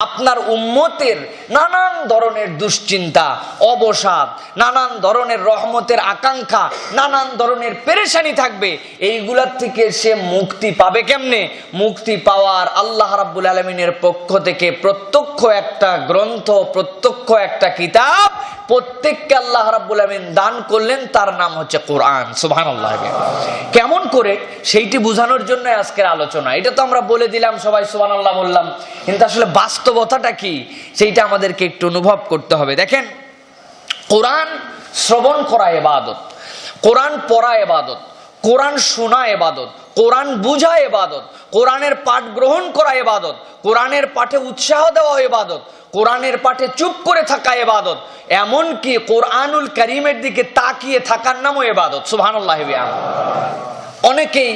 আপনার উম্মতের নানান ধরনের দুশ্চিন্তা, অবসাদ, নানান ধরনের রহমতের আকাঙ্ক্ষা, নানান ধরনের পেরেশানি থাকবে। এইগুলার থেকে সে মুক্তি পাবে কেমনে? মুক্তি পাওয়ার আল্লাহ রাব্বুল আলমিনের পক্ষ থেকে প্রত্যক্ষ একটা গ্রন্থ, প্রত্যক্ষ একটা কিতাব প্রত্যেককে আল্লাহ রাব্বুল আলমিন দান করলেন, তার নাম হচ্ছে কোরআন। সুবহান কেমন করে? সেইটি বোঝানোর জন্য আজকের আলোচনা। এটা তো আমরা বলে দিলাম, সবাই সুবহান আল্লাহ বললাম। কিন্তু আসলে বাস্তবতাটা কি? সেইটা আমাদেরকে একটু অনুভব করতে হবে। দেখেন, কোরআন শ্রবণ করা এবাদত, কোরআন পড়া এবাদত, কোরআন শোনা এবাদত কোরআন বুঝা এবাদত, কোরআনের পাঠ গ্রহণ করা এবাদত, কোরআনের পাঠে উৎসাহ দেওয়া এবাদত, কোরআনের পাঠে চুপ করে থাকা এবাদত, এমনকি কোরআনুল করিমের দিকে তাকিয়ে থাকার নামও এবাদত। সুবহানাল্লাহ অনেকেই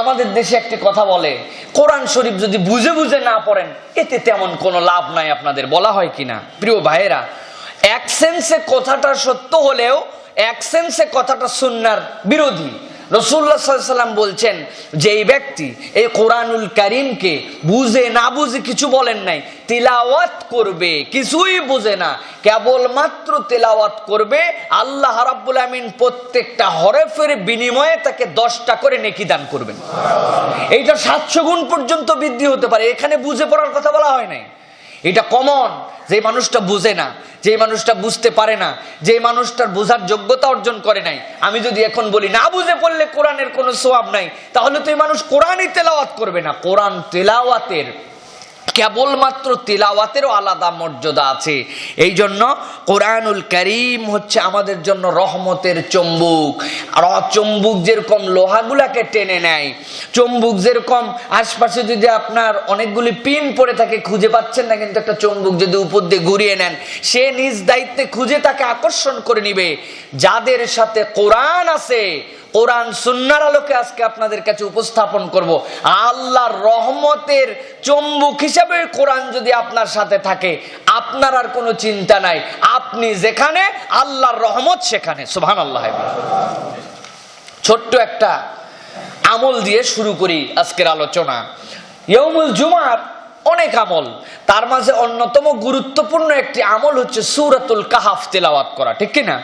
আমাদের দেশে একটি কথা বলে, কোরআন শরীফ যদি বুঝে বুঝে না পড়েন, এতে তেমন কোনো লাভ নাই আপনাদের, বলা হয় কিনা? প্রিয় ভাইয়েরা, এক সেন্সে কথাটা সত্য হলেও, এক সেন্সে কথাটা সুন্নার বিরোধী। রসুল্লাহ সাল্লাম বলছেন এই ব্যক্তি এই কোরআনুল করিমকে বুঝে না বুঝে কিছু বলেন নাই। তিলাওয়াত করবে, কিছুই বুঝে না। কেবলমাত্র তেলাওয়াত করবে, আল্লাহ রাব্বুল আমিন প্রত্যেকটা হরফের বিনিময়ে তাকে দশটা করে নেকি দান করবেন। এইটা সাতশো গুণ পর্যন্ত বৃদ্ধি হতে পারে। এখানে বুঝে পড়ার কথা বলা হয় নাই। এটা কমন যে মানুষটা বুঝে না, যে মানুষটা বুঝতে পারে না, যে মানুষটার বোঝার যোগ্যতা অর্জন করে নাই। আমি যদি এখন বলি, না বুঝে পড়লে কোরআনের কোনো সোয়াব নাই, তাহলে তো এই মানুষ কোরআনই তেলাওয়াত করবে না। কোরআন তেলাওয়াতের কেবলমাত্র তিলাওয়াতেরও আলাদা মর্যাদা আছে। এই জন্য কোরআনুল করিম হচ্ছে আমাদের জন্য রহমতের চম্বুক। আর অচম্বুক যেরকম লোহাগুলাকে টেনে নেয়, চম্বুক যেরকম আশপাশে যদি আপনার অনেকগুলি পিন পড়ে থাকে, খুঁজে পাচ্ছেন না কিন্তু একটা চম্বুক যদি উপর দিয়ে ঘুরিয়ে নেন, সে নিজ দায়িত্বে খুঁজে তাকে আকর্ষণ করে নিবে। যাদের সাথে কোরআন আছে কোরআন সুন্নার আলোকে আজকে আপনাদের কাছে উপস্থাপন করব। আল্লাহর রহমতের চম্বুক হিসাবে কোরআন যদি আপনার সাথে থাকে, আপনার আর কোনো চিন্তা নাই। আপনি যেখানে, আল্লাহর রহমত সেখানে। সুবহান আল্লাহ ছোট্ট একটা আমল দিয়ে শুরু করি আজকের আলোচনা। ইয়মুল জুমার অনেক আমল। তার মাঝে অন্যতম গুরুত্বপূর্ণ একটি আমল হচ্ছে সুরাতুল কাহাফ তেলাওয়াত করা, ঠিক কিনা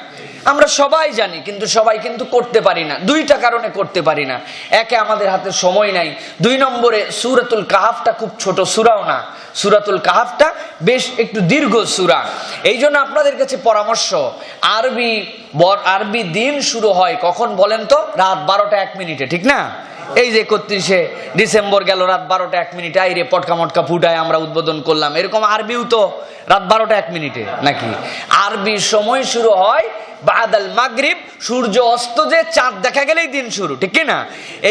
আমরা সবাই জানি, কিন্তু সবাই কিন্তু করতে পারি না। দুইটা কারণে করতে পারি না। একে আমাদের হাতে সময় নাই। দুই নম্বরে, সুরাতুল কাহাফটা খুব ছোট সুরাও না। সুরাতুল কাহাফটা বেশ একটু দীর্ঘ সুরা। এই জন্য আপনাদের কাছে পরামর্শ, আরবি আরবি দিন শুরু হয় কখন বলেন তো? রাত বারোটা এক মিনিটে, ঠিক না? এই যে একত্রিশে ডিসেম্বর গেল, রাত বারোটা এক মিনিটে, আইরে পটকা মটকা ফুটায় আমরা উদ্বোধন করলাম। এরকম আরবিও তো রাত বারোটা এক মিনিটে নাকি? আরবি সময় শুরু হয় বাদাল মাগরিব, সূর্য অস্ত যে চাঁদ দেখা গেলেই দিন শুরু, ঠিক না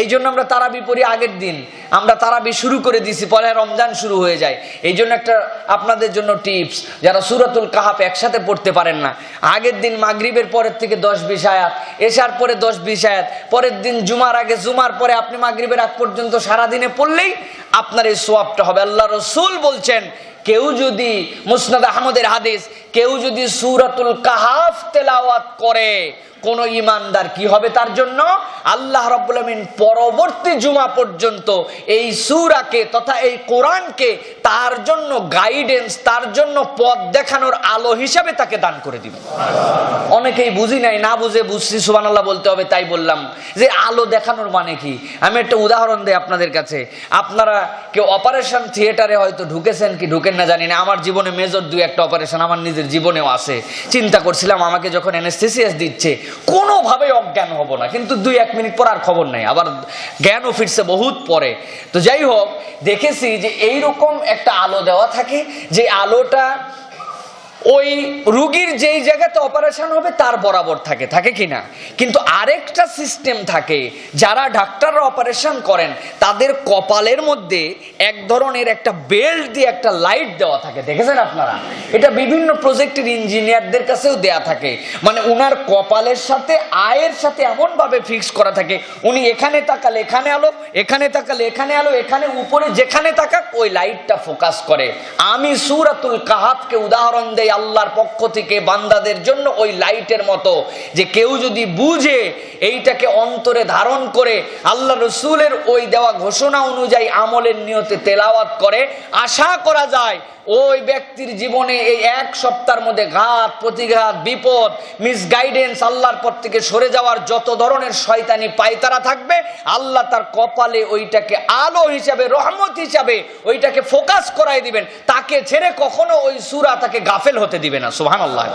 এই জন্য আমরা তারাবি পড়ি আগের দিন। আমরা তারাবি শুরু করে দিছি, পরে রমজান শুরু হয়ে যায়। এই জন্য একটা আপনাদের জন্য টিপস, যারা সুরাতুল কাহাফ একসাথে পড়তে পারেন না। আগের দিন মাগরিবের পরের থেকে দশ বিশ আয়াত, এশার পরে দশ বিশ আয়াত, পরের দিন জুমার আগে, জুমার পরে আপনি মাগরিবের আগ পর্যন্ত সারাদিনে পড়লেই আপনার এই সোয়াবটা হবে। আল্লাহ রসুল বলছেন কেউ যদি মুসনাদ আহমদের হাদিস, কেউ যদি সুরাতুল কাহাফ তেলাওয়াত করে, কোন ইমানদার কি হবে তার জন্য? আল্লাহ আমিন পরবর্তী জুমা পর্যন্ত এই সুরাকে তথা এই কোরআনকে তার জন্য গাইডেন্স তার জন্য পথ দেখানোর আলো হিসাবে তাকে দান করে দিবে। অনেকেই বুঝি নাই, না বুঝে বুঝছি, সুবহানাল্লাহ বলতে হবে, তাই বললাম। যে আলো দেখানোর মানে কি? আমি একটা উদাহরণ দিই আপনাদের কাছে। আপনারা কেউ অপারেশন থিয়েটারে হয়তো ঢুকেছেন কি, ঢুকেন না জানি না, আমার জীবনে মেজর দুই একটা অপারেশন আমার নিজের জীবনেও আছে। চিন্তা করছিলাম, আমাকে যখন এনেস্থেসিয়াস দিচ্ছে কোনোভাবে অজ্ঞান হব না। কিন্তু দুই এক মিনিট পর আর খবর নাই। আবার জ্ঞানও ফিরছে বহুত পরে। তো যাই হোক, দেখেছি যে এইরকম একটা আলো দেওয়া থাকে, যে আলোটা ওই রুগীর যেই জায়গাতে অপারেশন হবে, তার বরাবর থাকে। থাকে কি না? কিন্তু আরেকটা সিস্টেম থাকে, যারা ডাক্তাররা অপারেশন করেন, তাদের কপালের মধ্যে এক ধরনের একটা বেল্ট দিয়ে একটা লাইট দেওয়া থাকে। দেখেছেন আপনারা? এটা বিভিন্ন প্রজেক্টের ইঞ্জিনিয়ারদের কাছেও দেয়া থাকে। মানে উনার কপালের সাথে, আয়ের সাথে এমনভাবে ফিক্স করা থাকে, উনি এখানে তাকালে, এখানে আলো, এখানে তাকালে, এখানে আলো, এখানে উপরে, যেখানে তাকাক, ওই লাইটটা ফোকাস করে। আমি সুরাতুল কাহাবকে উদাহরণ দেই এই আল্লাহর পক্ষ থেকে বান্দাদের জন্য ওই লাইটের মতো যে কেউ যদি বুঝে এইটাকে অন্তরে ধারণ করে আল্লাহ রসুলের ওই দেওয়া ঘোষণা অনুযায়ী আমলের নিয়তে তেলাওয়াত করে, আশা করা যায় ওই ব্যক্তির জীবনে এই এক সপ্তাহের মধ্যে ঘাত, প্রতিঘাত, বিপদ মিসগাইডেন্স আল্লাহর পর থেকে সরে যাওয়ার যত ধরনের শয়তানি পায়তারা থাকবে, আল্লাহ তার কপালে ওইটাকে আলো হিসাবে, রহমত হিসাবে ওইটাকে ফোকাস করাই দিবেন। তাকে ছেড়ে কখনো ওই সুরা তাকে গাফেল হতে দিবে না সুহান আল্লাহ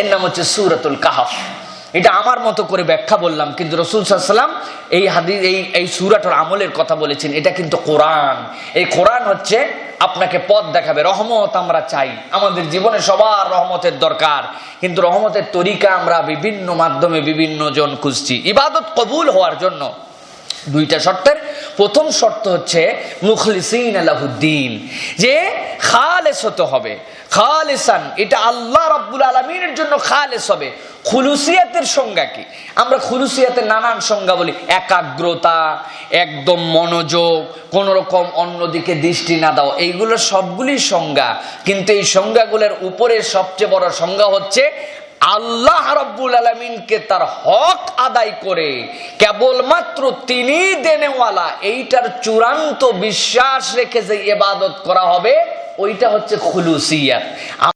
এর নাম হচ্ছে সুরাতুল কাহাফ। এটা আমার মতো করে ব্যাখ্যা বললাম, কিন্তু রসুল সাল্লাম এই হাদি এই এই সুরাটার আমলের কথা বলেছেন। এটা কিন্তু কোরআন। এই কোরআন হচ্ছে আপনাকে পথ দেখাবে, রহমত আমরা চাই। আমাদের জীবনে সবার রহমতের দরকার, কিন্তু রহমতের তরিকা আমরা বিভিন্ন মাধ্যমে বিভিন্ন জন খুঁজছি। ইবাদত কবুল হওয়ার জন্য দুইটা শর্তের প্রথম শর্ত হচ্ছে মুখলিসিন আলাহুদ্দিন, যে খালেস হতে হবে। খালেসান, এটা আল্লাহ রব্বুল আলমিনের জন্য খালেস হবে। খুলুসিয়াতের সংজ্ঞা কি? আমরা খুলুসিয়াতের নানান সংজ্ঞা বলি। একাগ্রতা, একদম মনোযোগ কোন রকম অন্যদিকে দৃষ্টি না দাও এইগুলো সবগুলি সংজ্ঞা। কিন্তু এই সংজ্ঞাগুলোর উপরে সবচেয়ে বড় সংজ্ঞা হচ্ছে আল্লাহ রব্বুল আলমিনকে তার হক আদায় করে কেবলমাত্র তিনি দেনেওয়ালা, এইটার চূড়ান্ত বিশ্বাস রেখে যে এবাদত করা হবে, ওইটা হচ্ছে খুলুসিয়াত।